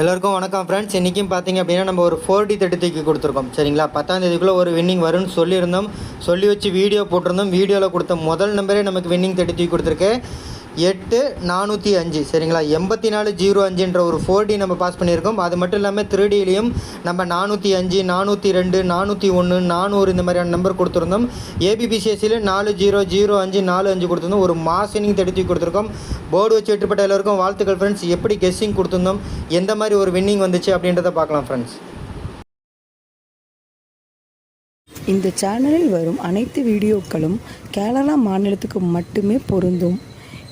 எல்லோருக்கும் வணக்கம் ஃப்ரெண்ட்ஸ் இன்றைக்கும் பார்த்தீங்க அப்படின்னா நம்ம ஒரு ஃபோர் டி தேர்ட்டி தூக்கி கொடுத்துருக்கோம். சரிங்களா? பத்தாந்தேதிக்குள்ளே ஒரு வின்னிங் வரும்னு சொல்லியிருந்தோம். சொல்லி வச்சு வீடியோ போட்டிருந்தோம். வீடியோவில் கொடுத்த முதல் நம்பரே நமக்கு வின்னிங் தேர்ட்டி தூக்கி கொடுத்துருக்கு. எட்டு நானூற்றி அஞ்சு சரிங்களா? எண்பத்தி நாலு ஜீரோ அஞ்சுன்ற ஒரு ஃபோர் டி நம்ம பாஸ் பண்ணியிருக்கோம். அது மட்டும் இல்லாமல் த்ரீ டிலையும் நம்ம நானூற்றி அஞ்சு நானூற்றி ரெண்டு நானூற்றி ஒன்று நானூறு இந்த மாதிரியான நம்பர் கொடுத்துருந்தோம். ஏபிபிசிஎஸ்சியில் நாலு ஜீரோ ஜீரோ அஞ்சு நாலு அஞ்சு கொடுத்துருந்தோம். ஒரு மாஸ் இன்னிங் தடுத்து கொடுத்துருக்கோம். போர்டு வச்சு எட்டுப்பட்ட எல்லாருக்கும் வாழ்த்துக்கள் ஃப்ரெண்ட்ஸ் எப்படி கெஸ்ஸிங் கொடுத்துருந்தோம்? எந்த மாதிரி ஒரு வின்னிங் வந்துச்சு அப்படின்றத பார்க்கலாம் ஃப்ரெண்ட்ஸ் இந்த சேனலில் வரும் அனைத்து வீடியோக்களும் கேரளா மாநிலத்துக்கு மட்டுமே பொருந்தும்.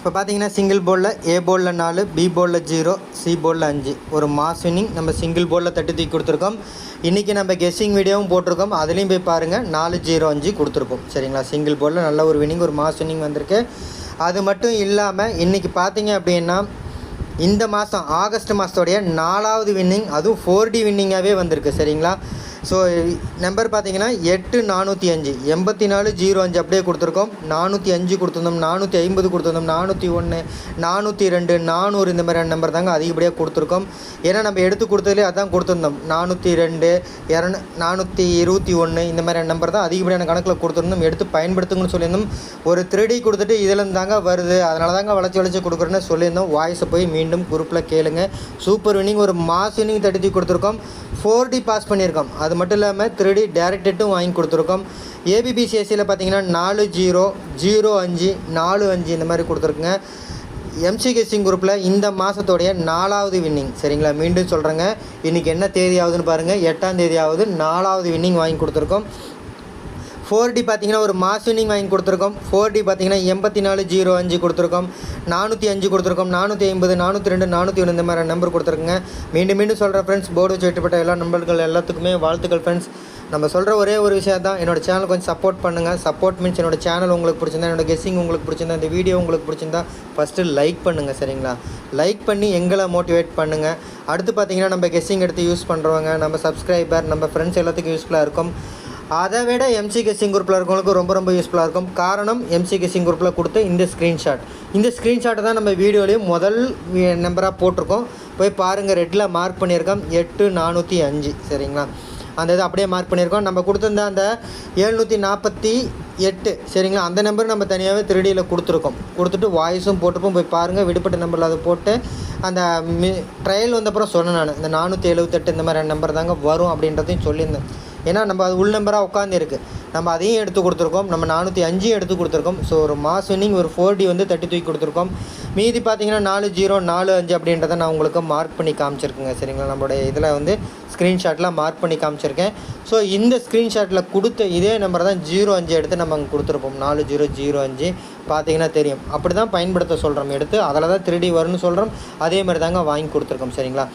இப்போ பார்த்தீங்கன்னா சிங்கிள் போர்டில் ஏ போர்டில் நாலு பி போர்டில் ஜீரோ சி போர்டில் அஞ்சு. ஒரு மாஸ் வின்னிங் நம்ம சிங்கிள் போலில் தட்டி தூக்கி கொடுத்துருக்கோம். இன்றைக்கி நம்ம கெஸ்ஸிங் வீடியோவும் போட்டிருக்கோம். அதுலேயும் போய் பாருங்கள் நாலு ஜீரோ அஞ்சு கொடுத்துருப்போம். சரிங்களா? சிங்கிள் போர்டில் நல்ல ஒரு வின்னிங் ஒரு மாஸ் வின்னிங் வந்திருக்கு. அது மட்டும் இல்லாமல் இன்றைக்கி பார்த்தீங்க அப்படின்னா இந்த மாதம் ஆகஸ்ட் மாதத்தோடைய நாலாவது வின்னிங் அதுவும் ஃபோர் டி வின்னிங்காகவே வந்திருக்கு. சரிங்களா? ஸோ நம்பர் பார்த்தீங்கன்னா எட்டு நானூற்றி அஞ்சு. எண்பத்தி நாலு ஜீரோ அஞ்சு அப்படியே கொடுத்துருக்கோம். நானூற்றி அஞ்சு கொடுத்துருந்தோம். நானூற்றி ஐம்பது கொடுத்துருந்தோம். நானூற்றி ஒன்று நானூற்றி ரெண்டு நானூறு இந்த மாதிரியான நம்பர் தாங்க அதிகப்படியாக கொடுத்துருக்கோம். ஏன்னா நம்ம எடுத்து கொடுத்ததுலேயே அதான் கொடுத்துருந்தோம். நானூற்றி ரெண்டு இரநூ நானூற்றி இருபத்தி ஒன்று இந்த மாதிரியான நம்பர் தான் அதிகப்படியான கணக்கில் கொடுத்துருந்தோம். எடுத்து பயன்படுத்துங்கன்னு சொல்லியிருந்தோம். ஒரு த்ரீ கொடுத்துட்டு இதில் தாங்க வருது. அதனால தாங்க வளைச்சி வளைச்சி கொடுக்குறேன்னு சொல்லியிருந்தோம். வாய்ஸை போய் மீண்டும் குரூப்பில் கேளுங்க. சூப்பர் வினிங் ஒரு மாஸ் வினிங் தடுத்து கொடுத்துருக்கோம். ஃபோர் டி பாஸ் பண்ணியிருக்கோம். அது மட்டும் இல்லாமல் த்ரீ டி டேரக்டட்டும் வாங்கி கொடுத்துருக்கோம். ஏபிபிசிஎஸ்சியில் பார்த்தீங்கன்னா நாலு ஜீரோ ஜீரோ அஞ்சு நாலு அஞ்சு இந்த மாதிரி கொடுத்துருக்குங்க. எம்சி கெஸ்டிங் குரூப்பில் இந்த மாதத்தோடைய நாலாவது வின்னிங் சரிங்களா? மீண்டும் சொல்கிறேங்க இன்றைக்கி என்ன தேதி ஆகுதுன்னு பாருங்கள் எட்டாம் தேதி ஆகுது நாலாவது வின்னிங் வாங்கி கொடுத்துருக்கோம். ஃபோர் டி பார்த்தீங்கன்னா ஒரு மாஸ் வின்னிங் வாங்கி கொடுத்துருக்கோம். ஃபோர் டி பார்த்தீங்கன்னா எண்பத்தி நாலு ஜீரோ அஞ்சு கொடுத்துருக்கோம். நானூற்றி அஞ்சு கொடுத்துருக்கோம். நானூற்றி ஐம்பது நானூற்றி ரெண்டு நானூற்றி ஒன்று இந்த மாதிரி நம்பர் கொடுத்துருக்குங்க. மீண்டும் மீண்டும் சொல்கிற ஃப்ரெண்ட்ஸ் போர்டு வச்சு வெட்டப்பட்ட எல்லா நம்பர்கள் எல்லாத்துக்குமே வாழ்த்துக்கள் ஃப்ரெண்ட்ஸ் நம்ம சொல்கிற ஒரே ஒரு விஷயம் தான் என்னோட சேனல் கொஞ்சம் சப்போர்ட் பண்ணுங்கள் சப்போர்ட் மீன்ஸ் என்னோட சேனல் உங்களுக்கு பிடிச்சிருந்தா என்னோட கெஸ்ஸிங் உங்களுக்கு பிடிச்சிருந்தா இந்த வீடியோ உங்களுக்கு பிடிச்சிருந்தா ஃபஸ்ட்டு லைக் பண்ணுங்கள் சரிங்களா? லைக் பண்ணி எங்களை மோட்டிவேட் பண்ணுங்கள் அடுத்து பார்த்தீங்கன்னா நம்ம கெஸ்ஸிங் எடுத்து யூஸ் பண்ணுறவங்க நம்ம சப்ஸ்கிரைபர் நம்ம ஃப்ரெண்ட்ஸ் எல்லாத்துக்கும் யூஸ்ஃபுல்லாக இருக்கும். அதை விட எம்சி கெஸ்ஸிங் குரூப்பில் இருக்கவங்களுக்கு ரொம்ப ரொம்ப யூஸ்ஃபுல்லாக இருக்கும். காரணம் எம்சி கெஸ்ஸிங் குரூப்பில் கொடுத்த இந்த ஸ்க்ரீன்ஷாட் இந்த ஸ்க்ரீன்ஷாட்டை தான் நம்ம வீடியோலேயும் முதல் நம்பராக போட்டிருக்கோம். போய் பாருங்கள் ரெட்டில் மார்க் பண்ணியிருக்கோம். எட்டு நானூற்றி அஞ்சு. சரிங்களா? அந்த இதை அப்படியே மார்க் பண்ணியிருக்கோம். நம்ம கொடுத்துருந்த அந்த எழுநூற்றி நாற்பத்தி எட்டு சரிங்களா? அந்த நம்பர் நம்ம தனியாகவே திருடியில் கொடுத்துருக்கோம். கொடுத்துட்டு வாய்ஸும் போட்டுப்போம். போய் பாருங்கள் விடுபட்ட நம்பரில் அதை போட்டு அந்த மி ட்ரையல் வந்தப்புறம் சொன்னேன் நான். இந்த நானூற்றி எழுபத்தெட்டு இந்த மாதிரி நம்பர் தாங்க வரும் அப்படின்றதையும் சொல்லியிருந்தேன். ஏன்னா நம்ம அது உள் நம்பராக உட்காந்துருக்கு நம்ம அதையும் எடுத்து கொடுத்துருக்கோம். நம்ம நானூற்றி அஞ்சையும் எடுத்து கொடுத்துருக்கோம். ஸோ ஒரு மாஸ் வின்னிங் ஒரு ஃபோர் டி வந்து தட்டி தூக்கி கொடுத்துருக்கோம். மீதி பார்த்தீங்கன்னா நாலு ஜீரோ நாலு அஞ்சு அப்படின்றத நான் உங்களுக்கு மார்க் பண்ணி காமிச்சிருக்கேங்க. சரிங்களா? நம்மளுடைய இதில் வந்து ஸ்க்ரீன்ஷாட்டில் மார்க் பண்ணி காமிச்சிருக்கேன். ஸோ இந்த ஸ்க்ரீன்ஷாட்டில் கொடுத்த இதே நம்பர் தான் ஜீரோ அஞ்சு எடுத்து நம்ம அங்கே கொடுத்துருப்போம். நாலு ஜீரோ ஜீரோ அஞ்சு பார்த்தீங்கன்னா தெரியும். அப்படி தான் பயன்படுத்த சொல்கிறோம் எடுத்து அதில் தான் த்ரீ டி வரும்னு சொல்கிறோம் அதே மாதிரி தாங்க வாங்கி கொடுத்துருக்கோம். சரிங்களா?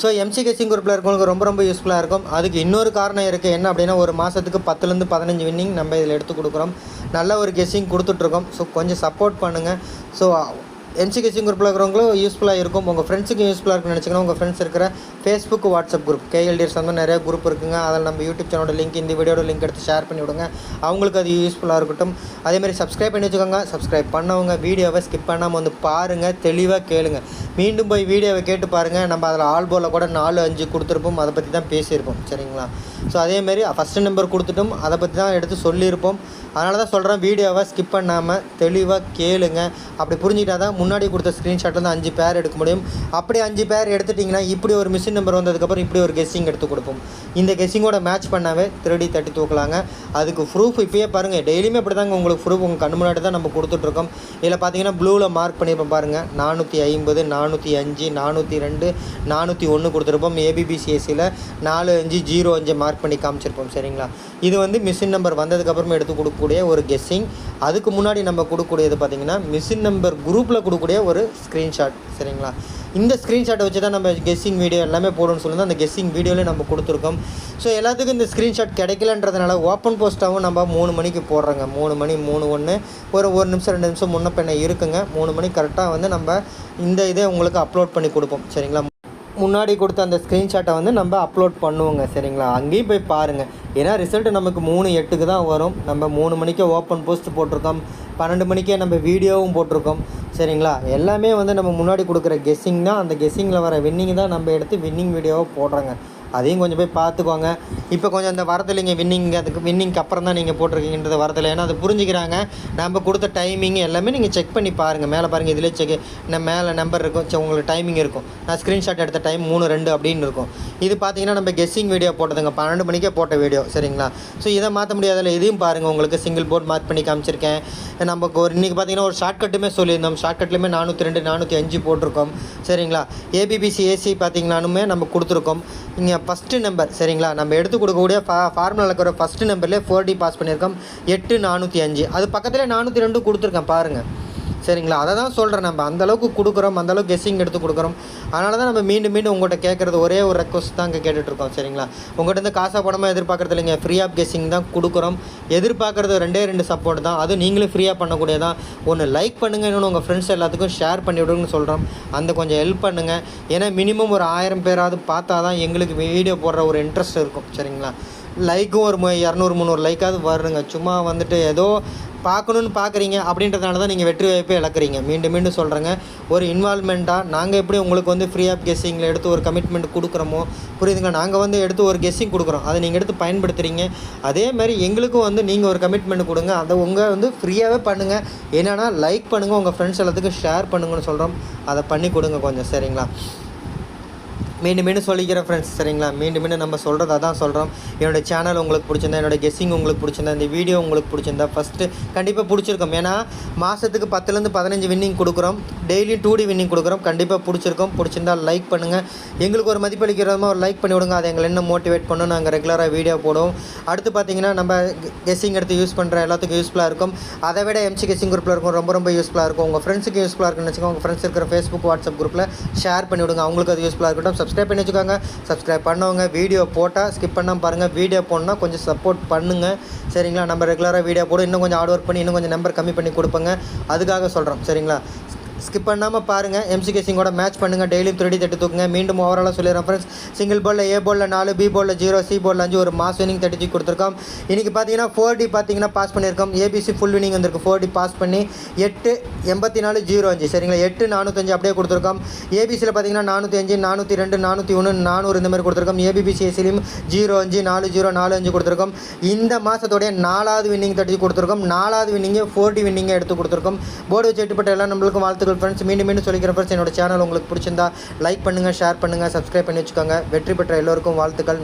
ஸோ எம்சிகேசிங் குரூப்பில் இருக்கவங்களுக்கு ரொம்ப ரொம்ப யூஸ்ஃபுல்லாக இருக்கும். அதுக்கு இன்னொரு காரணம் இருக்குது என்ன அப்படின்னா ஒரு மாதத்துக்கு பத்துலேருந்து பதினஞ்சு வின்னிங் நம்ம இதில் எடுத்து கொடுக்குறோம். நல்ல ஒரு கெஸ்ஸிங் கொடுத்துட்ருக்கோம். ஸோ கொஞ்சம் சப்போர்ட் பண்ணுங்கள் ஸோ எம்சி கெஸ்டிங் குரூப்பில் இருக்கிறவங்களும் யூஸ்ஃபுல்லாக இருக்கும். உங்கள் ஃப்ரெண்ட்ஸுக்கு யூஸ்ஃபுல்லாக இருக்குன்னு நினச்சிங்கன்னா உங்கள் ஃப்ரெண்ட்ஸ் இருக்கிற ஃபேஸ்புக் வாட்ஸ்அப் குரூப் கேஎல்டிஎஸ் வந்து நிறைய குரூப் இருக்குங்க. அதில் நம்ம யூடியூப் சேனலோட லிங்க் இந்த வீடியோட லிங்க் எடுத்து ஷேர் பண்ணி விடுங்க. அவங்களுக்கு அது யூஸ்ஃபுல்லாக இருக்கட்டும். அதேமாதிரி சப்ஸ்கிரைப் பண்ணி வச்சுக்கோங்க. சப்ஸ்கிரைப் பண்ணவங்க வீடியோவை ஸ்கிப் பண்ணாமல் வந்து பாருங்கள் தெளிவாக கேளுங்க. மீண்டும் போய் வீடியோவை கேட்டு பாருங்கள் நம்ம அதில் ஆல்போவில் கூட நாலு அஞ்சு கொடுத்துருப்போம். அதை பற்றி தான் பேசியிருப்போம். சரிங்களா? ஸோ அதேமாரி ஃபஸ்ட்டு நம்பர் கொடுத்துட்டும். அதை பற்றி தான் எடுத்து சொல்லியிருப்போம். அதனால தான் சொல்கிறேன் வீடியோவை ஸ்கிப் பண்ணாமல் தெளிவாக கேளுங்க. அப்படி புரிஞ்சுக்கிட்டா தான் முன்னாடி கொடுத்த ஸ்க்ரீன்ஷாட்டில் தான் அஞ்சு பேர் எடுக்க முடியும். அப்படி அஞ்சு பேர் எடுத்துட்டிங்கன்னா இப்படி ஒரு மிஷின் நம்பர் வந்ததுக்கப்புறம் இப்படி ஒரு கெஸ்ஸிங் எடுத்து கொடுப்போம். இந்த கெஸ்ஸிங்கோட மேட்ச் பண்ணாவே திருடி தட்டி தூக்கலாங்க. அதுக்கு ப்ரூஃப் இப்போயே பாருங்கள் டெய்லியுமே அப்படி தாங்க உங்களுக்கு ப்ரூஃப் உங்கள் கண்ணு முன்னாடி தான் நம்ம கொடுத்துட்ருக்கோம். இதில் பார்த்தீங்கன்னா ப்ளூவில் மார்க் பண்ணியிருப்போம் பாருங்கள் நானூற்றி ஐம்பது நானூற்றி அஞ்சு நானூற்றி ரெண்டு நானூற்றி ஒன்று கொடுத்துருப்போம். ஏபிபிசிஎஸ்சியில் நாலு அஞ்சு ஜீரோ அஞ்சு மார்க் பண்ணி காமிச்சிருப்போம். சரிங்களா? இது வந்து மிஷின் நம்பர் வந்ததுக்கப்புறமா எடுத்து கொடுக்கக்கூடிய ஒரு கெஸ்ஸிங் அதுக்கு முன்னாடி நம்ம கொடுக்கக்கூடியது பார்த்தீங்கன்னா மிஷின் நம்பர் குரூப்பில் கொடுக்கக்கூடிய ஒரு ஸ்க்ரீன்ஷாட் சரிங்களா? இந்த ஸ்க்ரீன்ஷாட்டை வச்சு தான் நம்ம கெஸ்ஸிங் வீடியோ எல்லாமே போடணும்னு சொல்லி அந்த கெஸ்ஸிங் வீடியோலேயே நம்ம கொடுத்துருக்கோம். ஸோ எல்லாத்துக்கும் இந்த ஸ்க்ரீன்ஷாட் கிடைக்கலன்றதுனால ஓப்பன் போஸ்ட்டாகவும் நம்ம மூணு மணிக்கு போடுறோங்க. மூணு மணி மூணு ஒன்று ஒரு ஒரு நிமிஷம் ரெண்டு நிமிஷம் முன்ன பின்ன இருக்குங்க. மூணு மணி கரெக்டாக வந்து நம்ம இந்த இதை உங்களுக்கு அப்லோட் பண்ணி கொடுப்போம். சரிங்களா? முன்னாடி கொடுத்த அந்த ஸ்க்ரீன்ஷாட்டை வந்து நம்ம அப்லோட் பண்ணுவோங்க சரிங்களா? அங்கேயும் போய் பாருங்கள் ஏன்னா ரிசல்ட்டு நமக்கு மூணு எட்டுக்கு தான் வரும். நம்ம மூணு மணிக்கே ஓப்பன் போஸ்ட் போட்டிருக்கோம். பன்னெண்டு மணிக்கே நம்ம வீடியோவும் போட்டிருக்கோம் சரிங்களா? எல்லாமே வந்து நம்ம முன்னாடி கொடுக்குற கெஸ்ஸிங் தான். அந்த கெஸ்ஸிங்கில் வர வின்னிங் தான் நம்ம எடுத்து வின்னிங் வீடியோவை போடுறோங்க. அதையும் கொஞ்சம் போய் பார்த்துக்கோங்க. இப்போ கொஞ்சம் அந்த வரதில்லைங்க வின்னிங் அதுக்கு வின்னிங்க்கு அப்புறம் தான் நீங்கள் போட்டிருக்கீங்கன்றது வரதில்லை ஏன்னா அது புரிஞ்சுக்கிறாங்க. நம்ம கொடுத்த டைமிங் எல்லாமே நீங்கள் செக் பண்ணி பாருங்கள் மேலே பாருங்கள் இதிலே செக் நம்ம மேலே நம்பர் இருக்கும்? சரி, உங்களுக்கு டைமிங் இருக்கும். நான் ஸ்க்ரீன்ஷாட் எடுத்த டைம் மூணு ரெண்டு அப்படின்னு இருக்கும். இது பார்த்தீங்கன்னா நம்ம கெஸ்ஸிங் வீடியோ போட்டதுங்க. பன்னெண்டு மணிக்கே போட்ட வீடியோ சரிங்களா? ஸோ இதை மாற்ற முடியாதுல்ல இதையும் பாருங்கள் உங்களுக்கு சிங்கிள் போர்ட் மார்க் பண்ணி காமிச்சிருக்கேன். நமக்கு ஒரு இன்றைக்கி பார்த்தீங்கன்னா ஒரு ஷார்ட்கட்டுமே சொல்லியிருந்தோம். ஷார்ட்கட்லேயுமே நானூற்றி ரெண்டு நானூற்றி அஞ்சு போட்டிருக்கோம். சரிங்களா? ஏபிபிசி ஏசி பார்த்தீங்கன்னாலுமே நம்ம கொடுத்துருக்கோம். இங்கே ஃபஸ்ட்டு நம்பர் சரிங்களா? நம்ம எடுத்து கொடுக்கக்கூடிய ஃபா ஃபார்முலா இருக்கிற ஃபஸ்ட்டு நம்பர்லேயே ஃபோர் டி பாஸ் பண்ணியிருக்கோம். எட்டு நானூற்றி அஞ்சு. அது பக்கத்தில் நானூற்றி ரெண்டு கொடுத்துருக்கேன் பாருங்கள் சரிங்களா? அதை தான் சொல்கிறேன் நம்ம அந்தளவுக்கு கொடுக்குறோம் அந்தளவுக்கு கெஸ்ஸிங் எடுத்து கொடுக்குறோம். அதனால தான் நம்ம மீண்டும் மீண்டும் உங்கள்கிட்ட கேட்குறது ஒரே ஒரு ரெக்வஸ்ட் தான் இங்கே கேட்டுட்ருக்கோம் சரிங்களா? உங்கள்கிட்ட இருந்து காசா பணமாக எதிர்பார்க்குறது இல்லைங்க. ஃப்ரீ ஆஃப் கெஸ்ஸிங் தான் கொடுக்குறோம். எதிர்பார்க்குறது ரெண்டே ரெண்டு சப்போர்ட் தான். அதுவும் நீங்களும் ஃப்ரீயாக பண்ணக்கூடியதான் ஒன்று லைக் பண்ணுங்கள் இன்னொன்று உங்கள் ஃப்ரெண்ட்ஸ் எல்லாத்துக்கும் ஷேர் பண்ணி விடுங்கன்னு சொல்கிறோம் அந்த கொஞ்சம் ஹெல்ப் பண்ணுங்கள் ஏன்னா மினிமம் ஒரு ஆயிரம் பேராவது பார்த்தா தான் எங்களுக்கு வீடியோ போடுற ஒரு இன்ட்ரெஸ்ட் இருக்கும் சரிங்களா? லைக்கும் ஒரு இரநூறு முந்நூறு லைக்காவது வருங்க. சும்மா வந்துட்டு ஏதோ பார்க்கணுன்னு பார்க்குறீங்க அப்படின்றதுனால தான் நீங்கள் வெற்றி வாய்ப்பை இழக்கிறீங்க. மீண்டும் மீண்டும் சொல்கிறேங்க ஒரு இன்வால்மெண்ட்டாக நாங்கள் எப்படி உங்களுக்கு வந்து ஃப்ரீ ஆஃப் கெஸ்ஸிங்கில் எடுத்து ஒரு கமிட்மெண்ட் கொடுக்குறோமோ புரியுதுங்க? நாங்கள் வந்து எடுத்து ஒரு கெஸ்ஸிங் கொடுக்குறோம். அதை நீங்கள் எடுத்து பயன்படுத்துகிறீங்க அதே மாதிரி எங்களுக்கும் வந்து நீங்கள் ஒரு கமிட்மெண்ட் கொடுங்க. அதை உங்கள் வந்து ஃப்ரீயாகவே பண்ணுங்கள் என்னென்னா லைக் பண்ணுங்கள் உங்கள் ஃப்ரெண்ட்ஸ் எல்லாத்துக்கும் ஷேர் பண்ணுங்கன்னு சொல்கிறோம் அதை பண்ணி கொடுங்க கொஞ்சம். சரிங்களா? மீண்டும் மீண்டும் சொல்லிக்கிறேன் ஃப்ரெண்ட்ஸ் சரிங்களா? மீண்டும் மீண்டும் நம்ம சொல்கிறது அதான் சொல்கிறோம் என்னோட சேனல் உங்களுக்கு பிடிச்சிருந்தா என்னோட கெஸ்ஸிங் உங்களுக்கு பிடிச்சிருந்தா இந்த வீடியோ உங்களுக்கு பிடிச்சிருந்தா ஃபஸ்ட்டு கண்டிப்பாக பிடிச்சிருக்கும். ஏன்னா மாதத்துக்கு பத்துலேருந்து பதினஞ்சு வின்னிங் கொடுக்குறோம். டெய்லி டூ டி வின்னிங் கொடுக்குறோம். கண்டிப்பாக பிடிச்சிருக்கும். பிடிச்சிருந்தா லைக் பண்ணுங்கள் எங்களுக்கு ஒரு மதிப்பளிக்கிறதமாக ஒரு லைக் பண்ணி விடுங்க. அதை எங்களை என்ன மோட்டிவேட் பண்ணும். நாங்கள் ரெகுலராக வீடியோ போடுவோம். அடுத்து பார்த்தீங்கன்னா நம்ம கெஸ்ஸிங் எடுத்து யூஸ் பண்ணுற எல்லாத்துக்கும் யூஸ்ஃபுல்லாக இருக்கும். அதை விட எம்சி கெஸ்ஸிங் குரூப்பில் இருக்கும். ரொம்ப ரொம்ப யூஸ்ஃபுல்லாக இருக்கும். உங்கள் ஃப்ரெண்ட்ஸுக்கு யூஸ்ஃபுல்லாக இருக்குன்னு வச்சுக்கோங்க உங்கள் ஃப்ரெண்ட்ஸ் இருக்கிற ஃபேஸ்புக் வாட்ஸ்அப் குரூப்பில் ஷேர் பண்ணி விடுங்க. அவங்களுக்கு அது யூஸ்ஃபுல்லாக இருக்கட்டும். சப்ஸ் சப்ஸ்கிரைப் பண்ணி வச்சுக்கோங்க. சப்ஸ்கிரைப் பண்ணவங்க வீடியோ போட்டால் ஸ்கிப் பண்ணாமல் பாருங்கள் வீடியோ போடணும் கொஞ்சம் சப்போர்ட் பண்ணுங்கள் சரிங்களா? நம்ம ரெகுலராக வீடியோ போடும் இன்னும் கொஞ்சம் ஹார்ட் ஒர்க் பண்ணி இன்னும் கொஞ்சம் நம்பர் கம்மி பண்ணி கொடுப்பேங்க. அதுக்காக சொல்கிறோம் சரிங்களா? ஸ்கிப் பண்ணாமல் பாருங்கள் எம்சிகே சிங்கோட மேட்ச் பண்ணுங்கள் டெய்லியும் திருடி தட்டி தூக்குங்க. மீண்டும் ஓவராலாக சொல்லிடுறேன் ஃப்ரெண்ட்ஸ் சிங்கிள் பாலில் ஏ பாலில் நாலு பி பாலில் ஜீரோ சி பாலில் அஞ்சு ஒரு மாஸ் வினிங் தட்டி கொடுத்துருக்கோம். இன்றைக்கி பார்த்தீங்கன்னா ஃபோர் டி பார்த்தீங்கன்னா பாஸ் பண்ணியிருக்கோம். ஏபிசி ஃபுல் வினிங் வந்திருக்கு. ஃபோர் டி பாஸ் பண்ணி எட்டு எண்பத்தி நாலு ஜீரோ அஞ்சு. சரிங்களா? எட்டு நானூற்றஞ்சு அப்படியே கொடுத்துருக்கோம். ஏபிசியில் பார்த்தீங்கன்னா நானூற்றி அஞ்சு நானூற்றி ரெண்டு நானூற்றி ஒன்று நானூறு இந்த மாதிரி கொடுத்துருக்கோம். ஏபிபிசிஎஸ்சிலையும் ஜீரோ அஞ்சு நாலு ஜீரோ நாலு அஞ்சு கொடுத்துருக்கோம். இந்த மாதத்துடைய நாலாவது வின்னிங் தட்டி கொடுத்துருக்கோம். நாலாவது வின்னிங்கே ஃபோர் டி வின்னிங்கை எடுத்து கொடுத்துருக்கோம். போர்டு வச்சு எட்டுப்பட்ட எல்லாம் நம்மளுக்கும் வாழ்த்துக்கள். ஃப்ரெண்ட்ஸ் மீண்டும் மீண்டும் சொல்லிக்கிற ஃப்ரெண்ட்ஸ் என்னோட சேனல் உங்களுக்கு பிடிச்சிருந்தா லைக் பண்ணுங்கள் ஷேர் பண்ணுங்கள் சப்ஸ்கிரைப் பண்ணி வச்சுக்கோங்க. வெற்றி பெற்ற எல்லோருக்கும் வாழ்த்துக்கள்.